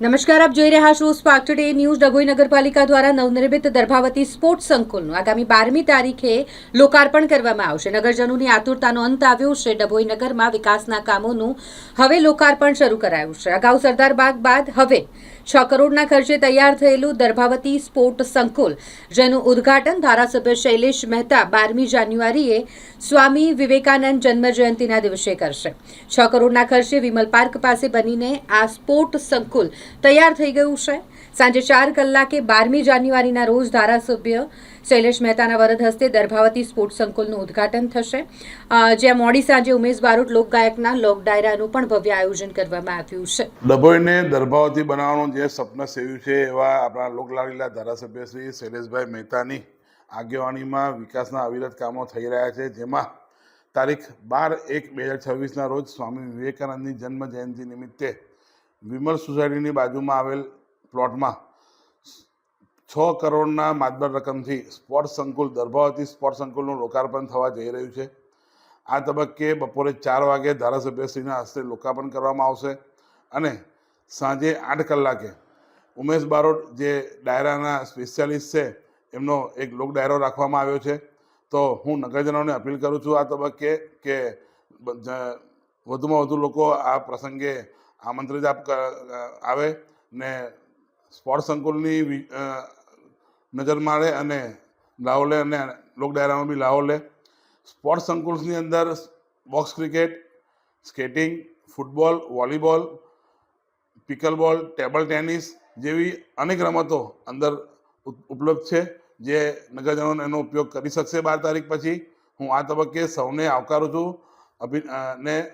નમસ્કાર, આપ જોઈ રહ્યા છો સ્પાર્ક ટુડે ન્યૂઝ ડભોઈ નગરપાલિકા દ્વારા નવનિર્મિત દર્ભાવતી સ્પોર્ટ્સ સંકુલનું આગામી બારમી તારીખે લોકાર્પણ કરવામાં આવશે. નગરજનોની આતુરતાનો અંત આવ્યો છે. ડભોઈ નગરમાં વિકાસના કામોનું હવે લોકાર્પણ શરૂ કરાયું છે. અગાઉ સરદાર બાગ બાદ હવે છ કરોડના ખર્ચે તૈયાર થયેલું દર્ભાવતી સ્પોર્ટ સંકુલ, જેનું ઉદ્ઘાટન ધારાસભ્ય શૈલેષ મહેતા બારમી જાન્યુઆરીએ સ્વામી વિવેકાનંદ જન્મજયંતિના દિવસે કરશે. છ કરોડના ખર્ચે વિમલ પાર્ક પાસે બનીને આ સ્પોર્ટ સંકુલ તૈયાર થઈ ગયું છે. સાંજે ચાર કલાકે બારમી જાન્યુઆરીના રોજ ધારાસભ્ય શૈલેષ મહેતાના વરદ હસ્તે દર્ભાવતી સ્પોર્ટ સંકુલનું ઉદ્ઘાટન થશે. જ્યાં મોડી સાંજે ઉમેશ બારોટ લોકગાયકના લોક ડાયરાનું પણ ભવ્ય આયોજન કરવામાં આવ્યું છે. ડભોઈને દર્ભાવતી બનાવવાનું જે સ્વપ્ન સેવ્યું છે એવા આપણા લોકલાડીલા ધારાસભ્ય શ્રી શૈલેષભાઈ મહેતાની આગેવાનીમાં વિકાસના અવિરત કામો થઈ રહ્યા છે, જેમાં તારીખ બાર એક બે હજાર છવ્વીસના રોજ સ્વામી વિવેકાનંદની જન્મ જયંતિ નિમિત્તે વિમલ સોસાયટીની બાજુમાં આવેલ પ્લોટમાં છ કરોડના માતબર રકમથી સ્પોર્ટ્સ સંકુલ દર્ભાવતી સ્પોર્ટ્સ સંકુલનું લોકાર્પણ થવા જઈ રહ્યું છે. આ તબક્કે બપોરે ચાર વાગે ધારાસભ્યશ્રીના હસ્તે લોકાર્પણ કરવામાં આવશે અને સાંજે આઠ કલાકે ઉમેશ બારોટ, જે ડાયરાના સ્પેશિયાલિસ્ટ છે, એમનો એક લોક ડાયરો રાખવામાં આવ્યો છે. તો હું નગરજનોને અપીલ કરું છું આ તબક્કે કે વધુમાં વધુ લોકો આ પ્રસંગે આમંત્રિત આપ આવે ને સ્પોર્ટ્સ સંકુલની નજર મારે અને લાવો લે અને લોક ડાયરામાં બી લાવો લે. સ્પોર્ટ્સ સંકુલ્સની અંદર box cricket, skating, football, volleyball, pickleball, table tennis જેવી અનેક રમતો અંદર ઉપ- ઉપલબ્ધ છે જે નગરજનોને એનો ઉપયોગ કરી શકશે બાર તારીખ પછી. હું આ તબક્કે સૌને આવકારું છું. અભિ ને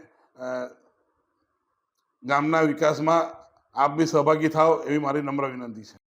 ગામના વિકાસમાં આપ બી સહભાગી થાવ એવી મારી નમ્ર વિનંતી છે.